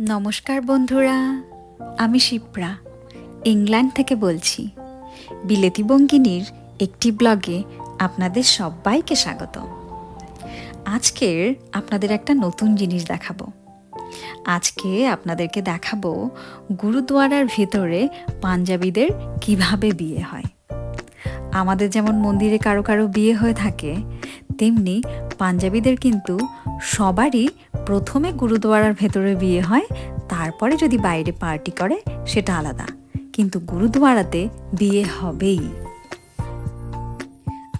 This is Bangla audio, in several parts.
নমস্কার বন্ধুরা, আমি শিপ্রা, ইংল্যান্ড থেকে বলছি। বিলেতি বঙ্গিনীর একটি ব্লগে আপনাদের সবাইকে স্বাগত। আজকের আপনাদের একটা নতুন জিনিস দেখাবো। আজকে আপনাদেরকে দেখাবো গুরুদুয়ারার ভেতরে পাঞ্জাবিদের কীভাবে বিয়ে হয়। আমাদের যেমন মন্দিরে কারও কারও বিয়ে হয়ে থাকে, তেমনি পাঞ্জাবিদের কিন্তু সবারই প্রথমে গুরুদুয়ারার ভেতরে বিয়ে হয়, তারপরে যদি বাইরে পার্টি করে, সেটা আলাদা। কিন্তু গুরুদুয়ারাতে বিয়ে হবেই।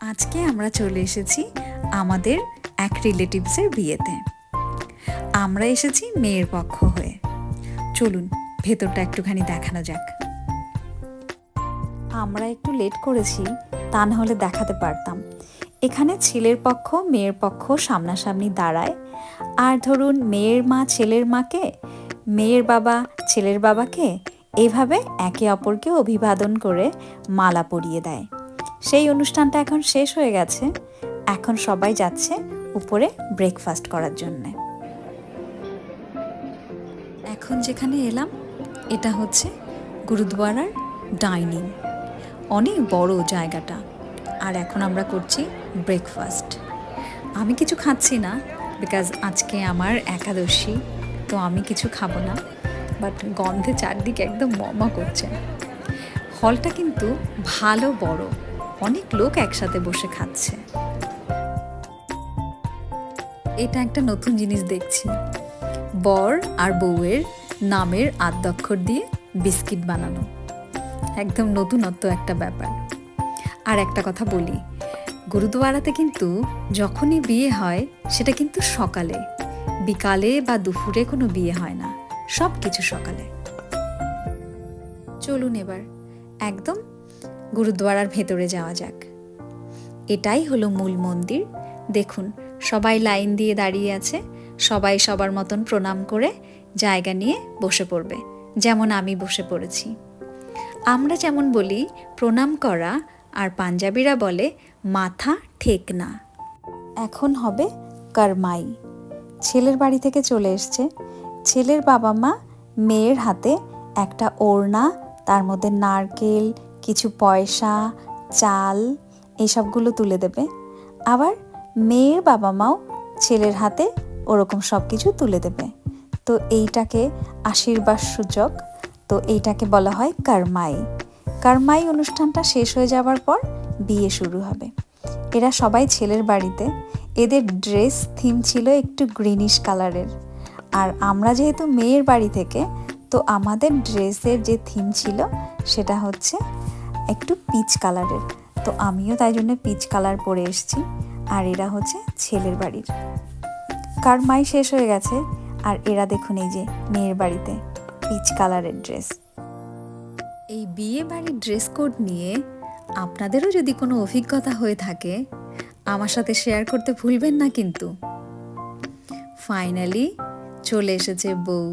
আজকে আমরা চলে এসেছি আমাদের এক রিলেটিভসের বিয়েতে। আমরা এসেছি মেয়ের পক্ষ হয়ে। চলুন, ভেতরটা একটুখানি দেখানো যাক। আমরা একটু লেট করেছি, তা না হলে দেখাতে পারতাম। এখানে ছেলের পক্ষ, মেয়ের পক্ষ সামনাসামনি দাঁড়ায়। আর ধরুন, মেয়ের মা ছেলের মাকে, মেয়ের বাবা ছেলের বাবাকে এইভাবে একে অপরকে অভিবাদন করে মালা পরিয়ে দেয়। সেই অনুষ্ঠানটা এখন শেষ হয়ে গেছে। এখন সবাই যাচ্ছে উপরে ব্রেকফাস্ট করার জন্যে। এখন যেখানে এলাম, এটা হচ্ছে গুরুদুয়ারার ডাইনিং অনেক বড় জায়গাটা। আর এখন আমরা করছি ব্রেকফাস্ট আমি কিছু খাচ্ছি না বিকজ আজকে আমার একাদশী, তো আমি কিছু খাব না বাট গন্ধে চারদিকে একদম মমা করছে। হলটা কিন্তু ভালো বড়, অনেক লোক একসাথে বসে খাচ্ছে। এটা একটা নতুন জিনিস দেখছি। বর আর বউয়ের নামের আদ্যক্ষর দিয়ে বিস্কিট বানানো। একদম নতুনত্ব একটা ব্যাপার। আর একটা কথা বলি। গুরুদুয়ারাতে কিন্তু যখনই বিয়ে হয়, সেটা কিন্তু সকালে। বিকালে বা দুপুরে কোনো বিয়ে হয় না সব কিছু সকালে। চলুন এবার, একদম গুরুদুয়ারার ভেতরে যাওয়া যাক। এটাই হলো মূল মন্দির। দেখুন, সবাই লাইন দিয়ে দাঁড়িয়ে আছে, সবাই সবার মতন প্রণাম করে জায়গা নিয়ে বসে পড়বে, যেমন আমি বসে পড়েছি। আমরা যেমন বলি, প্রণাম করা আর পাঞ্জাবিরা বলে, মাথা ঠেক না। এখন হবে কারমাই। ছেলের বাড়ি থেকে চলে এসছে। ছেলের বাবা মা মেয়ের হাতে একটা ওড়না, তার মধ্যে নারকেল, কিছু পয়সা, চাল এইসবগুলো তুলে দেবে। আবার মেয়ের বাবা মাও ছেলের হাতে ওরকম সব কিছু তুলে দেবে। তো এইটাকে আশীর্বাদ সূচক, তো এইটাকে বলা হয় কারমাই। কারমাই অনুষ্ঠানটা শেষ হয়ে যাবার পর বিয়ে শুরু হবে। এরা সবাই ছেলের বাড়িতে। এদের ড্রেস থিম ছিল একটু গ্রিনিশ কালারের। আর আমরা যেহেতু মেয়ের বাড়ি থেকে, তো আমাদের ড্রেসের যে থিম ছিল সেটা হচ্ছে একটু পিচ কালারের। তো আমিও তাই জন্য পিচ কালার পরে এসেছি। আর এরা হচ্ছে ছেলের বাড়ির। কার মাই শেষ হয়ে গেছে। আর এরা দেখুন এই যে মেয়ের বাড়িতে পিচ কালারের ড্রেস। এই বিয়ে বাড়ির ড্রেস কোড নিয়ে আপনাদেরও যদি কোনো অভিজ্ঞতা হয়ে থাকে, আমার সাথে শেয়ার করতে ভুলবেন না কিন্তু। ফাইনালি চলে এসেছে বউ,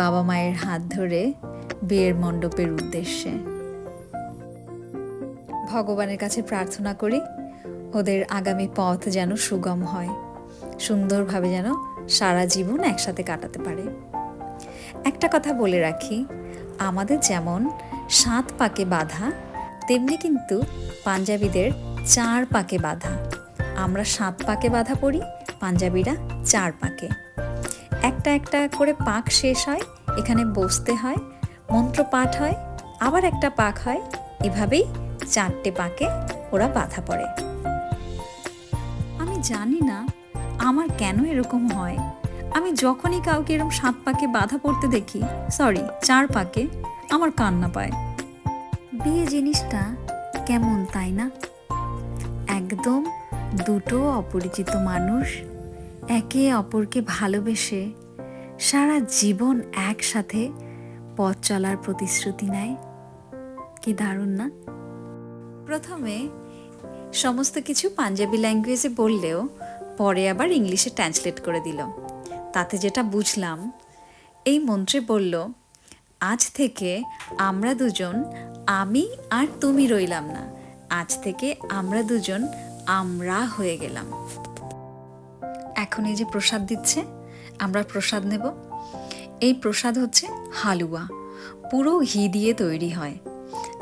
বাবা মায়ের হাত ধরে বিয়ের মণ্ডপের উদ্দেশ্যে। ভগবানের কাছে প্রার্থনা করি, ওদের আগামী পথ যেন সুগম হয়, সুন্দরভাবে যেন সারা জীবন একসাথে কাটাতে পারে। একটা কথা বলে রাখি আমাদের যেমন সাত পাকে বাঁধা, তেমনি কিন্তু পাঞ্জাবিদের চার পাকে বাঁধা। আমরা সাত পাকে বাঁধা পড়ি, পাঞ্জাবিরা চার পাকে। একটা একটা করে পাক শেষ হয়, এখানে বসতে হয়, মন্ত্র পাঠ হয়, আবার একটা পাক হয়, এভাবেই চারটে পাকে ওরা বাঁধা পড়ে। আমি জানি না আমার কেন এরকম হয়। আমি যখনই কাউকে এরকম সাত পাকে বাধা পড়তে দেখি সরি চার পাকে, আমার কান্না পায়। বিয়ে জিনিসটা কেমন তাই না? একদম দুটো অপরিচিত মানুষ একে অপরকে ভালোবেসে সারা জীবন একসাথে পথ চলার প্রতিশ্রুতি নেয়। কি দারুণ না? প্রথমে সমস্ত কিছু পাঞ্জাবি ল্যাঙ্গুয়েজে বললেও পরে আবার ইংলিশে ট্রান্সলেট করে দিল। তাতে যেটা বুঝলাম, এই মন্ত্রে বলল, আজ থেকে আমরা দুজন, আমি আর তুমি রইলাম না। আজ থেকে আমরা দুজন আমরা হয়ে গেলাম। এখন এই যে প্রসাদ দিচ্ছে, আমরা প্রসাদ নেব। এই প্রসাদ হচ্ছে হালুয়া, পুরো ঘি দিয়ে তৈরি হয়।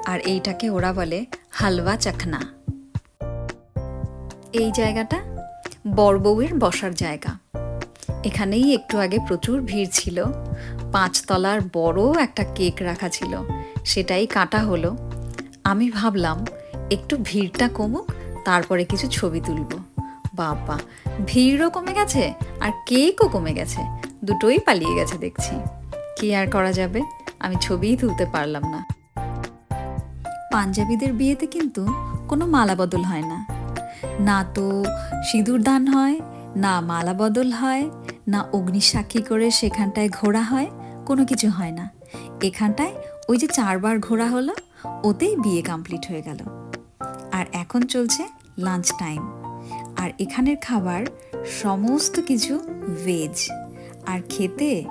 আর এইটাকে ওরা বলে হালুয়া চাখনা। এই জায়গাটা বড় বড়বউয়ের বসার জায়গা। এখানেই একটু আগে প্রচুর ভিড় ছিল। পাঁচতলার বড় একটা কেক রাখা ছিল। সেটাই কাটা হলো। আমি ভাবলাম, একটু ভিড়টা কমুক, তারপরে কিছু ছবি তুলব। বাবা, ভিড়ও কমে গেছে আর কেকও কমে গেছে। দুটোই পালিয়ে গেছে দেখছি। কি আর করা যাবে? আমি ছবিই তুলতে পারলাম না। পাঞ্জাবিদের বিয়েতে কিন্তু কোনো মালা বদল হয় না। না তো সিঁদুর দান হয়, না মালা বদল হয় না অগ্নিসাক্ষী করে সেখানটায় ঘোরা হয়, কোনো কিছু হয় না। এখানটায় ওই যে চারবার ঘোরা হলো, ওতেই বিয়ে কমপ্লিট হয়ে গেল। আর এখন চলছে লাঞ্চ টাইম আর এখানের খাবার সমস্ত কিছু ভেজ আর খেতে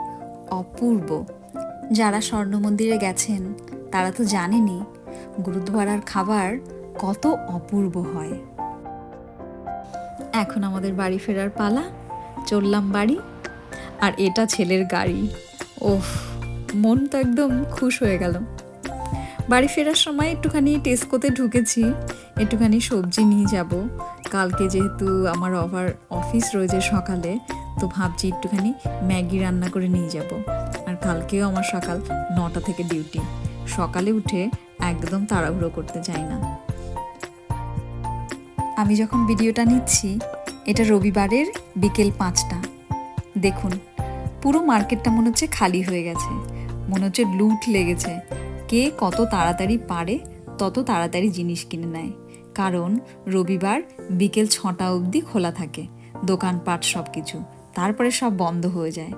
অপূর্ব। যারা স্বর্ণ মন্দিরে গেছেন, তারা তো জানেনই গুরুদ্বারার খাবার কত অপূর্ব হয়। এখন আমাদের বাড়ি ফেরার পালা। চললাম বাড়ি, আর এটা ছেলের গাড়ি। ওফ, মন তো একদম খুশ হয়ে গেল। বাড়ি ফেরার সময় একটুখানি টেস্কোতে ঢুকেছি, একটুখানি সবজি নিয়ে যাব। কালকে যেহেতু আমার ওভার অফিস রয়েছে সকালে, তো ভাবছি একটুখানি ম্যাগি রান্না করে নিয়ে যাব। আর কালকেও আমার সকাল নটা থেকে ডিউটি। সকালে উঠে একদম তাড়াহুড়ো করতে চাই না। আমি যখন ভিডিওটা নিচ্ছি এটা রবিবারের বিকেল পাঁচটা। দেখুন, পুরো মার্কেটটা মনে হচ্ছে খালি হয়ে গেছে। মনে হচ্ছে লুট লেগেছে। কে কত তাড়াতাড়ি পারে, তত তাড়াতাড়ি জিনিস কিনে নেয়। কারণ, রবিবার বিকেল ছটা অবধি খোলা থাকে, দোকানপাট সব কিছু তারপরে সব বন্ধ হয়ে যায়।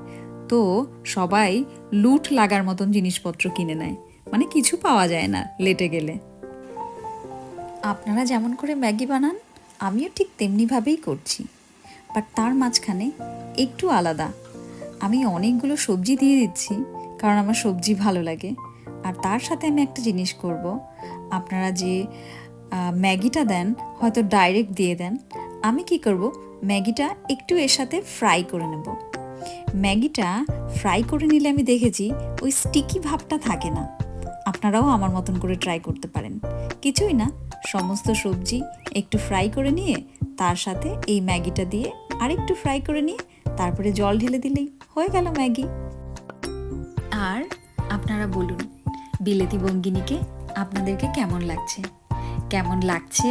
তো, সবাই লুট লাগার মতন জিনিসপত্র কিনে নেয়। মানে কিছু পাওয়া যায় না, লেটে গেলে। আপনারা যেমন করে ম্যাগি বানান আমিও ঠিক তেমনিভাবেই করছি। বাট তার মাঝখানে একটু আলাদা। আমি অনেকগুলো সবজি দিয়ে দিচ্ছি, কারণ আমার সবজি ভালো লাগে। আর তার সাথে আমি একটা জিনিস করব। আপনারা যে ম্যাগিটা দেন, হয়তো ডাইরেক্ট দিয়ে দেন। আমি কি করব? ম্যাগিটা একটু এর সাথে ফ্রাই করে নেব। ম্যাগিটা ফ্রাই করে নিলে আমি দেখেছি, ওই স্টিকি ভাবটা থাকে না। আপনারাও আমার মতন করে ট্রাই করতে পারেন। কিছুই না, সমস্ত সবজি একটু ফ্রাই করে নিয়ে, তার সাথে এই ম্যাগিটা দিয়ে আরেকটু ফ্রাই করে নিয়ে, তারপরে জল ঢেলে দিলেই হয়ে গেল ম্যাগি। আর আপনারা বলুন, বিলেতি বঙ্গিনীকে আপনাদেরকে কেমন লাগছে? কেমন লাগছে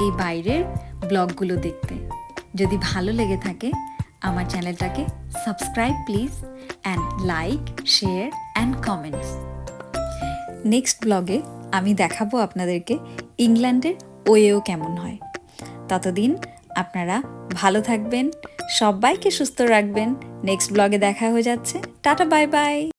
এই বাইরের ব্লগগুলো দেখতে? যদি ভালো লেগে থাকে, আমার চ্যানেলটাকে subscribe please and like share and comments next ব্লগে আমি দেখাবো আপনাদেরকে ইংল্যান্ডের ওয়েও কেমন হয়। ততদিন আপনারা ভালো থাকবেন, সবাইকে সুস্থ রাখবেন। নেক্সট ব্লগে দেখা হয়ে যাচ্ছে। Tata bye bye